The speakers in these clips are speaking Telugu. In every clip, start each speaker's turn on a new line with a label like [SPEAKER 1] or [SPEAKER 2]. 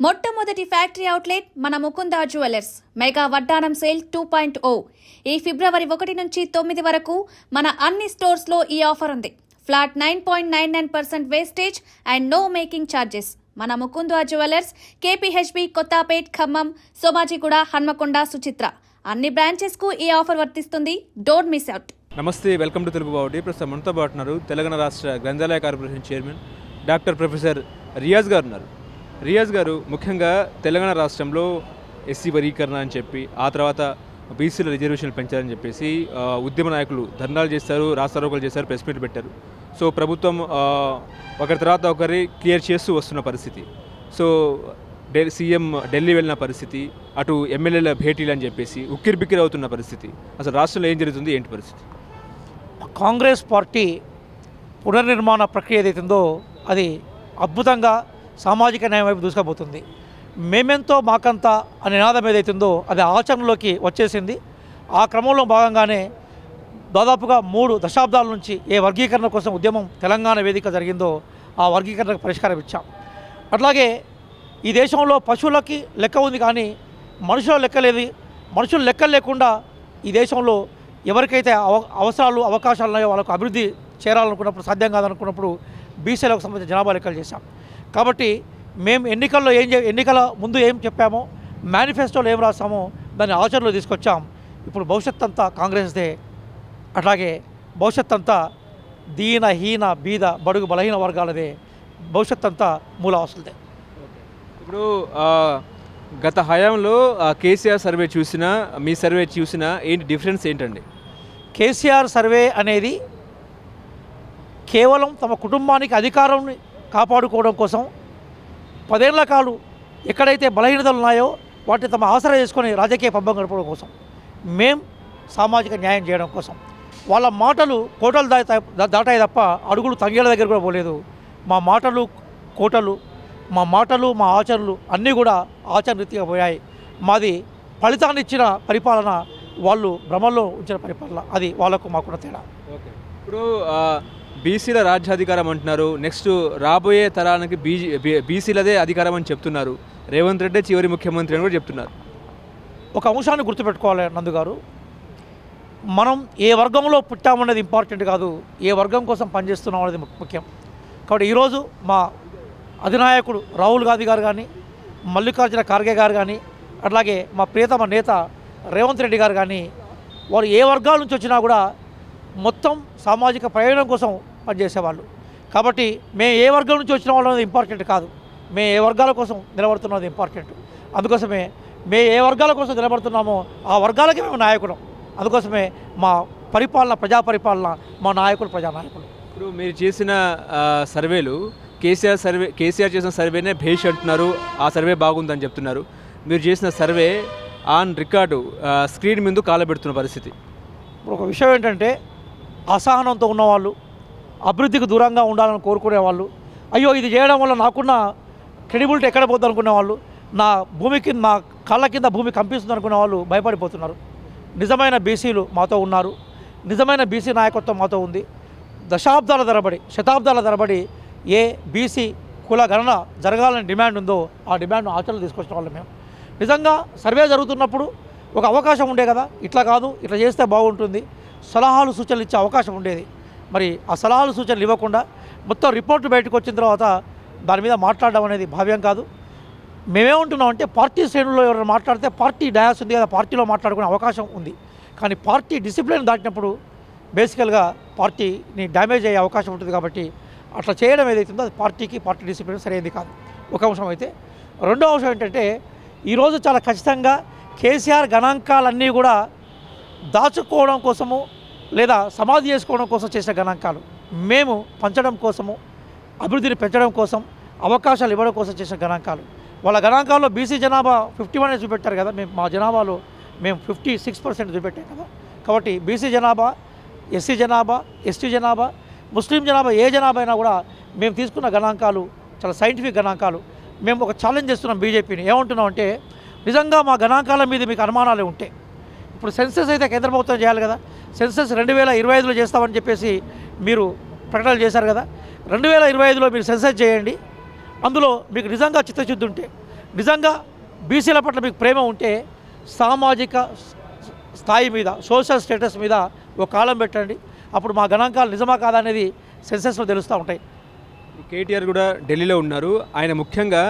[SPEAKER 1] మొట్టమొదటి ఫ్యాక్టరీ అవుట్లెట్ మన ముకుందా జ్యువెలర్స్. మెగా వడ్డానం సేల్ టూ పాయింట్ ఓ. ఈ ఫిబ్రవరి ఒకటి నుంచి తొమ్మిది వరకు మన అన్ని స్టోర్స్లో ఈ ఆఫర్ ఉంది. Flat nine point nine nine percent wastage and no making charges మన ముకుందా జ్యువెలర్స్ కేపీహెచ్బి కొత్తపేట్ ఖమ్మం సోమాజిగూడ హన్మకొండ సుచిత్ర. అన్ని బ్రాంచెస్కు ఈ ఆఫర్ వర్తిస్తుంది. Don't miss out.
[SPEAKER 2] నమస్తే వెల్కమ్ టు తెలుగు బావుటి ప్రస్తుతం మనతో పాటున్నారు తెలంగాణ రాష్ట్ర గ్రంథాలయ corporation chairman doctor professor Riyaz garu ఉన్నారు. రియాజ్ గారు ముఖ్యంగా తెలంగాణ రాష్ట్రంలో ఎస్సీ వర్గీకరణ అని చెప్పి ఆ తర్వాత బీసీల రిజర్వేషన్లు పెంచాలని చెప్పేసి ఉద్యమ నాయకులు ధర్నాలు చేస్తారు రాస్తారోకలు చేస్తారు ప్రెస్ మీట్ పెట్టారు. సో ప్రభుత్వం ఒకరి తర్వాత ఒకరి క్లియర్ చేస్తూ వస్తున్న పరిస్థితి. సో ఢే సీఎం ఢిల్లీ వెళ్ళిన పరిస్థితి అటు ఎమ్మెల్యేల భేటీలు అని చెప్పేసి ఉక్కిరి బిక్కిరి అవుతున్న పరిస్థితి. అసలు రాష్ట్రంలో ఏం జరుగుతుంది ఏంటి పరిస్థితి?
[SPEAKER 3] కాంగ్రెస్ పార్టీ పునర్నిర్మాణ ప్రక్రియ ఏదైతుందో అది అద్భుతంగా సామాజిక న్యాయం వైపు దూసుకుపోతుంది. మేమెంతో మాకంత అనే నినాదం ఏదైతుందో అది ఆచరణలోకి వచ్చేసింది. ఆ క్రమంలో భాగంగానే దాదాపుగా మూడు దశాబ్దాల నుంచి ఏ వర్గీకరణ కోసం ఉద్యమం తెలంగాణ వేదిక జరిగిందో ఆ వర్గీకరణకు పరిష్కారం ఇచ్చాం. అట్లాగే ఈ దేశంలో పశువులకి లెక్క ఉంది కానీ మనుషుల లెక్క లేదు. మనుషులు లెక్క లేకుండా ఈ దేశంలో ఎవరికైతే అవ అవసరాలు అవకాశాలు ఉన్నాయో వాళ్ళకు అభివృద్ధి చేరాలనుకున్నప్పుడు సాధ్యం కాదనుకున్నప్పుడు బీసీలకు సంబంధించిన జనాభా లెక్కలు చేశాం. కాబట్టి మేము ఎన్నికల్లో ఏం ఎన్నికల ముందు ఏం చెప్పామో మేనిఫెస్టోలో ఏం రాస్తామో దాన్ని ఆచరణలో తీసుకొచ్చాం. ఇప్పుడు భవిష్యత్ అంతా కాంగ్రెస్దే. అట్లాగే భవిష్యత్ అంతా దీన హీన బీద బడుగు బలహీన వర్గాలదే. భవిష్యత్ అంతా మూలవాసులదే
[SPEAKER 2] ఇప్పుడు ఆ, గత హయాంలో కేసీఆర్ సర్వే చూసినా మీ సర్వే చూసినా ఏంటి డిఫరెన్స్ ఏంటండి?
[SPEAKER 3] కేసీఆర్ సర్వే అనేది కేవలం తమ కుటుంబానికి అధికారం కాపాడుకోవడం కోసం పదేళ్ళ కాలు ఎక్కడైతే బలహీనతలు ఉన్నాయో వాటిని తమ ఆసరా చేసుకొని రాజకీయ పబ్బం గడపడం కోసం మేం సామాజిక న్యాయం చేయడం కోసం. వాళ్ళ మాటలు కోటలు దా దాటాయి తప్ప అడుగులు తంగేళ్ళ దగ్గర కూడా పోలేదు. మా మాటలు కోటలు మా మాటలు మా ఆచరణలు అన్నీ కూడా ఆచరణరీతిగా పోయాయి. మాది ఫలితాన్ని ఇచ్చిన పరిపాలన వాళ్ళు భ్రమల్లో ఉంచిన పరిపాలన. అది వాళ్ళకు మాకున్న తేడా.
[SPEAKER 2] ఓకే. ఇప్పుడు బీసీల రాజ్యాధికారం అంటున్నారు. నెక్స్ట్ రాబోయే తరానికి బీజీ బీ- బీసీలదే అధికారం అని చెప్తున్నారు. రేవంత్ రెడ్డి చివరి ముఖ్యమంత్రి అని కూడా చెప్తున్నారు.
[SPEAKER 3] ఒక అంశాన్ని గుర్తుపెట్టుకోవాలి నందుగారు మనం ఏ వర్గంలో పుట్టామనేది ఇంపార్టెంట్ కాదు. ఏ వర్గం కోసం పనిచేస్తున్నాం అనేది ముఖ్యం. కాబట్టి ఈరోజు మా అధినాయకుడు రాహుల్ గాంధీ గారు కానీ మల్లికార్జున ఖార్గే గారు కానీ అట్లాగే మా ప్రియతమ నేత రేవంత్ రెడ్డి గారు కానీ వారు ఏ వర్గాల నుంచి వచ్చినా కూడా మొత్తం సామాజిక ప్రయోజనం కోసం పనిచేసేవాళ్ళు కాబట్టి మేము ఏ వర్గం నుంచి వచ్చిన వాళ్ళు అనేది ఇంపార్టెంట్ కాదు. మేము ఏ వర్గాల కోసం నిలబడుతున్నది ఇంపార్టెంట్ అందుకోసమే మేము ఏ వర్గాల కోసం నిలబడుతున్నామో ఆ వర్గాలకి మేము నాయకులం. అందుకోసమే మా పరిపాలన ప్రజా పరిపాలన మా నాయకులు ప్రజానాయకులు
[SPEAKER 2] ఇప్పుడు మీరు చేసిన సర్వేలు కేసీఆర్ సర్వే కేసీఆర్ చేసిన సర్వేనే భేష్ అంటున్నారు. ఆ సర్వే బాగుందని చెప్తున్నారు. మీరు చేసిన సర్వే ఆన్ రికార్డు స్క్రీన్ ముందు కాలబెడుతున్న పరిస్థితి.
[SPEAKER 3] ఇప్పుడు ఒక విషయం ఏంటంటే అసహనంతో ఉన్నవాళ్ళు అభివృద్ధికి దూరంగా ఉండాలని కోరుకునే వాళ్ళు. అయ్యో ఇది చేయడం వల్ల నాకున్న క్రెడిబిలిటీ ఎక్కడ పోద్ది అనుకునేవాళ్ళు నా భూమికి నా కళ్ళ కింద భూమి కంపిస్తుంది అనుకునే వాళ్ళు భయపడిపోతున్నారు. నిజమైన బీసీలు మాతో ఉన్నారు. నిజమైన బీసీ నాయకత్వం మాతో ఉంది. దశాబ్దాల తరబడి శతాబ్దాల తరబడి ఏ బీసీ కుల గణన జరగాలని డిమాండ్ ఉందో ఆ డిమాండ్ను ఆచరణ తీసుకొచ్చిన వాళ్ళు మేము. నిజంగా సర్వే జరుగుతున్నప్పుడు ఒక అవకాశం ఉండే కదా ఇట్లా కాదు ఇట్లా చేస్తే బాగుంటుంది సలహాలు సూచనలు ఇచ్చే అవకాశం ఉండేది. మరి ఆ సలహాలు సూచనలు ఇవ్వకుండా మొత్తం రిపోర్టు బయటకు వచ్చిన తర్వాత దాని మీద మాట్లాడడం అనేది భావ్యం కాదు. మేమేమంటున్నాం అంటే పార్టీ శ్రేణుల్లో ఎవరైనా మాట్లాడితే పార్టీ డయాస్ ఉంది కదా పార్టీలో మాట్లాడుకునే అవకాశం ఉంది. కానీ పార్టీ డిసిప్లిన్ దాటినప్పుడు బేసికల్గా పార్టీని డ్యామేజ్ అయ్యే అవకాశం ఉంటుంది కాబట్టి అట్లా చేయడం ఏదైతుందో అది పార్టీకి పార్టీ డిసిప్లిన్ సరైనది కాదు. ఒక అంశం అయితే. రెండో అంశం ఏంటంటే ఈరోజు చాలా ఖచ్చితంగా కేసీఆర్ గణాంకాలన్నీ కూడా దాచుకోవడం కోసము లేదా సమాధి చేసుకోవడం కోసం చేసిన గణాంకాలు. మేము పంచడం కోసము అభివృద్ధిని పెంచడం కోసం అవకాశాలు ఇవ్వడం కోసం చేసిన గణాంకాలు. వాళ్ళ గణాంకాల్లో బీసీ జనాభా ఫిఫ్టీ వన్ చూపెట్టారు కదా మేము మా జనాభాలో మేము ఫిఫ్టీ సిక్స్ పర్సెంట్ చూపెట్టాం కదా. కాబట్టి బీసీ జనాభా ఎస్సీ జనాభా ఎస్టీ జనాభా ముస్లిం జనాభా ఏ జనాభా అయినా కూడా మేము తీసుకున్న గణాంకాలు చాలా సైంటిఫిక్ గణాంకాలు. మేము ఒక ఛాలెంజ్ చేస్తున్నాం బీజేపీని ఏమంటున్నాం అంటే నిజంగా మా గణాంకాల మీద మీకు అనుమానాలు ఉంటే ఇప్పుడు సెన్సెస్ అయితే కేంద్ర ప్రభుత్వం చేయాలి కదా సెన్సెస్ రెండు వేల ఇరవై ఐదులో చేస్తామని చెప్పేసి మీరు ప్రకటనలు చేశారు కదా. రెండు వేల ఇరవై ఐదులో మీరు సెన్సెస్ చేయండి. అందులో మీకు నిజంగా చిత్తశుద్ధి ఉంటే నిజంగా బీసీల పట్ల మీకు ప్రేమ ఉంటే సామాజిక స్థాయి మీద సోషల్ స్టేటస్ మీద ఒక కాలం పెట్టండి. అప్పుడు మా గణాంకాలు నిజమా కాదా అనేది సెన్సెస్లో తెలుస్తూ ఉంటాయి.
[SPEAKER 2] కేటీఆర్ కూడా ఢిల్లీలో ఉన్నారు. ఆయన ముఖ్యంగా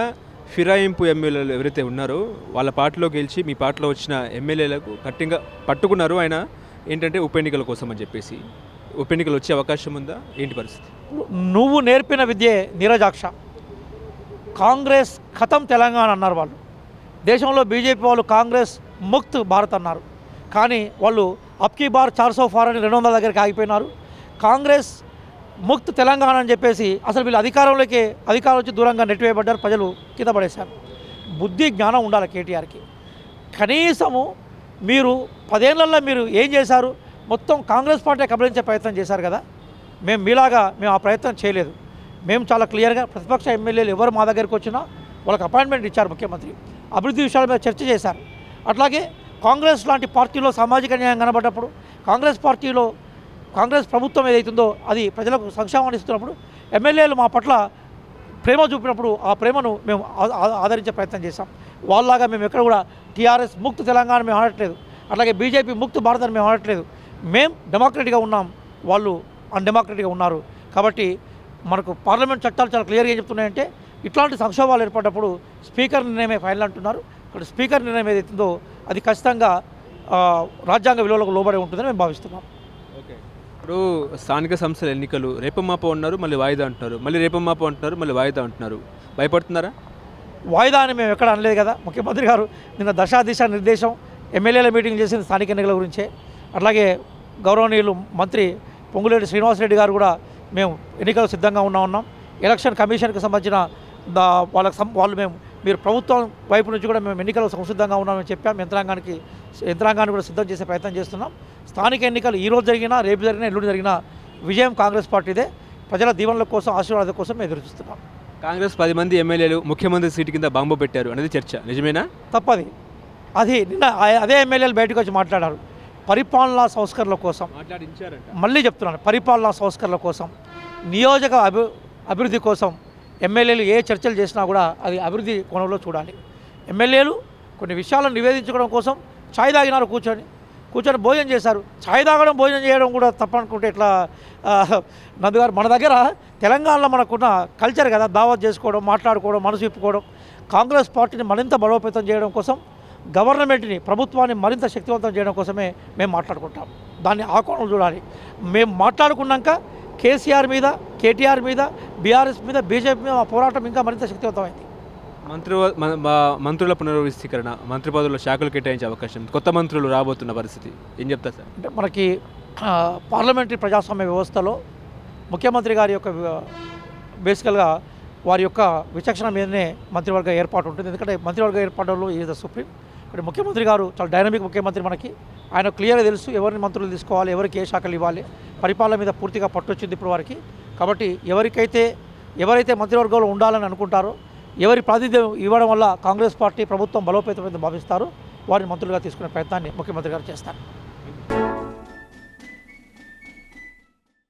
[SPEAKER 2] ఫిరాయింపు ఎమ్మెల్యేలు ఎవరైతే ఉన్నారో వాళ్ళ పార్టీలో గెలిచి మీ పార్టీలో వచ్చిన ఎమ్మెల్యేలకు కట్టింగా పట్టుకున్నారు ఆయన. ఏంటంటే ఉప ఎన్నికల కోసం అని చెప్పేసి ఉప ఎన్నికలు వచ్చే అవకాశం ఉందా? ఏంటి పరిస్థితి?
[SPEAKER 3] నువ్వు నేర్పిన విద్యే నీరజాక్ష. కాంగ్రెస్ ఖతం తెలంగాణ అన్నారు వాళ్ళు. దేశంలో బీజేపీ వాళ్ళు కాంగ్రెస్ ముక్త్ భారత్ అన్నారు. కానీ వాళ్ళు అప్కీ బార్ చార్ సో ఫార్ అని రెండు వందల దగ్గరికి ఆగిపోయినారు. కాంగ్రెస్ ముక్త్ తెలంగాణ అని చెప్పేసి అసలు వీళ్ళు అధికారంలోకి అధికారం వచ్చి దూరంగా నెట్టివేయబడ్డారు ప్రజలు కింద పడేశారు. బుద్ధి జ్ఞానం ఉండాలి కేటీఆర్కి. కనీసము మీరు పదేళ్ళలో మీరు ఏం చేశారు? మొత్తం కాంగ్రెస్ పార్టీ కబలించే ప్రయత్నం చేశారు కదా? మేము మీలాగా మేము ఆ ప్రయత్నం చేయలేదు. మేము చాలా క్లియర్గా ప్రతిపక్ష ఎమ్మెల్యేలు ఎవరు మా దగ్గరికి వచ్చినా వాళ్ళకి అపాయింట్మెంట్ ఇచ్చారు ముఖ్యమంత్రి. అభివృద్ధి విషయాల మీద చర్చ చేశారు. అట్లాగే కాంగ్రెస్ లాంటి పార్టీలో సామాజిక న్యాయం కనబడ్డప్పుడు కాంగ్రెస్ పార్టీలో కాంగ్రెస్ ప్రభుత్వం ఏదైతుందో అది ప్రజలకు సంక్షేమాన్ని ఇస్తున్నప్పుడు ఎమ్మెల్యేలు మా పట్ల ప్రేమ చూపినప్పుడు ఆ ప్రేమను మేము ఆదరించే ప్రయత్నం చేశాం. వాళ్ళలాగా మేము ఎక్కడ కూడా టీఆర్ఎస్ ముక్త తెలంగాణ మేము ఆడట్లేదు. అట్లాగే బీజేపీ ముక్త భారత్ అని మేము ఆడట్లేదు. మేము డెమోక్రటిక్గా ఉన్నాం. వాళ్ళు అన్డెమోక్రటిక్గా ఉన్నారు. కాబట్టి మనకు పార్లమెంట్ చట్టాలు చాలా క్లియర్గా చెప్తున్నాయంటే ఇట్లాంటి సంక్షోభాలు ఏర్పడ్డప్పుడు స్పీకర్ నిర్ణయమే ఫైనల్ అంటున్నారు. ఇక్కడ స్పీకర్ నిర్ణయం ఏదైతుందో అది ఖచ్చితంగా రాజ్యాంగ విలువలకు లోబడి ఉంటుందని మేము భావిస్తున్నాం.
[SPEAKER 2] ఓకే. ఇప్పుడు స్థానిక సంస్థల ఎన్నికలు రేపమాపో ఉన్నారు మళ్ళీ వాయిదా అంటున్నారు. మళ్ళీ రేపమాపో అంటున్నారు మళ్ళీ వాయిదా అంటున్నారు. భయపడుతున్నారా?
[SPEAKER 3] వాయిదా అని మేము ఎక్కడ అనలేదు కదా. ముఖ్యమంత్రి గారు నిన్న దశాదిశ నిర్దేశం ఎమ్మెల్యేల మీటింగ్ చేసిన స్థానిక ఎన్నికల గురించే. అట్లాగే గౌరవనీయులు మంత్రి పొంగులేటి శ్రీనివాసరెడ్డి గారు కూడా మేము ఎన్నికలు సిద్ధంగా ఉన్నా ఉన్నాం. ఎలక్షన్ కమిషన్కి సంబంధించిన దా వాళ్ళకి వాళ్ళు మేము మీరు ప్రభుత్వం వైపు నుంచి కూడా మేము ఎన్నికలకు సంసిద్ధంగా ఉన్నామని చెప్పాం. యంత్రాంగానికి యంత్రాంగాన్ని కూడా సిద్ధం చేసే ప్రయత్నం చేస్తున్నాం. స్థానిక ఎన్నికలు ఈ రోజు జరిగినా రేపు జరిగినా ఎల్లుండి జరిగినా విజయం కాంగ్రెస్ పార్టీదే. ప్రజల దీవెనల కోసం ఆశీర్వాదాల కోసం మేము ఎదురు చూస్తున్నాం.
[SPEAKER 2] కాంగ్రెస్ పది మంది ఎమ్మెల్యేలు ముఖ్యమంత్రి సీటు కింద బాంబు పెట్టారు అనేది చర్చ. నిజమేనా?
[SPEAKER 3] తప్పది. అది నిన్న అదే ఎమ్మెల్యేలు బయటకు వచ్చి మాట్లాడారు. పరిపాలనా సంస్కరణల కోసం. మళ్ళీ చెప్తున్నాను. పరిపాలనా సంస్కరణల కోసం. నియోజక అభి అభివృద్ధి కోసం ఎమ్మెల్యేలు ఏ చర్చలు చేసినా కూడా అది అభివృద్ధి కోణంలో చూడాలి. ఎమ్మెల్యేలు కొన్ని విషయాలను నివేదించుకోవడం కోసం ఛాయ్ తాగినారు కూర్చొని. కూర్చొని భోజనం చేశారు. ఛాయ్ తాగడం భోజనం చేయడం కూడా తప్పనుకుంటే ఇట్లా నందుగారు మన దగ్గర తెలంగాణలో మనకున్న కల్చర్ కదా దావత్ చేసుకోవడం మాట్లాడుకోవడం మనసు విప్పుకోవడం కాంగ్రెస్ పార్టీని మరింత బలోపేతం చేయడం కోసం గవర్నమెంట్ని ప్రభుత్వాన్ని మరింత శక్తివంతం చేయడం కోసమే మేము మాట్లాడుకుంటాం. దాన్ని ఆ కోణం చూడాలి. మేము మాట్లాడుకున్నాక కేసీఆర్ మీద కేటీఆర్ మీద బీఆర్ఎస్ మీద బీజేపీ మీద మా పోరాటం ఇంకా మరింత శక్తివంతమైంది.
[SPEAKER 2] మంత్రి మంత్రుల పునర్వ్యవస్థీకరణ మంత్రి పదవుల్లో శాఖలు కేటాయించే అవకాశం కొత్త మంత్రులు రాబోతున్న పరిస్థితి ఏం చెప్తారు సార్?
[SPEAKER 3] అంటే మనకి పార్లమెంటరీ ప్రజాస్వామ్య వ్యవస్థలో ముఖ్యమంత్రి గారి యొక్క బేసికల్గా వారి యొక్క విచక్షణ మీదనే మంత్రివర్గ ఏర్పాటు ఉంటుంది. ఎందుకంటే మంత్రివర్గ ఏర్పాటులో ఈజ్ ద సుప్రీం. ఇక్కడ ముఖ్యమంత్రి గారు చాలా డైనమిక్ ముఖ్యమంత్రి మనకి. ఆయన క్లియర్గా తెలుసు ఎవరిని మంత్రులు తీసుకోవాలి ఎవరికి ఏ శాఖలు ఇవ్వాలి. పరిపాలన మీద పూర్తిగా పట్టొచ్చింది ఇప్పుడు వారికి. కాబట్టి ఎవరికైతే ఎవరైతే మంత్రివర్గంలో ఉండాలని అనుకుంటారో ఎవరి ప్రాతినిధ్యం ఇవ్వడం వల్ల కాంగ్రెస్ పార్టీ ప్రభుత్వం బలోపేతమైన భావిస్తారు. వారిని మంత్రులుగా తీసుకునే ప్రయత్నాన్ని ముఖ్యమంత్రి గారు చేస్తారు.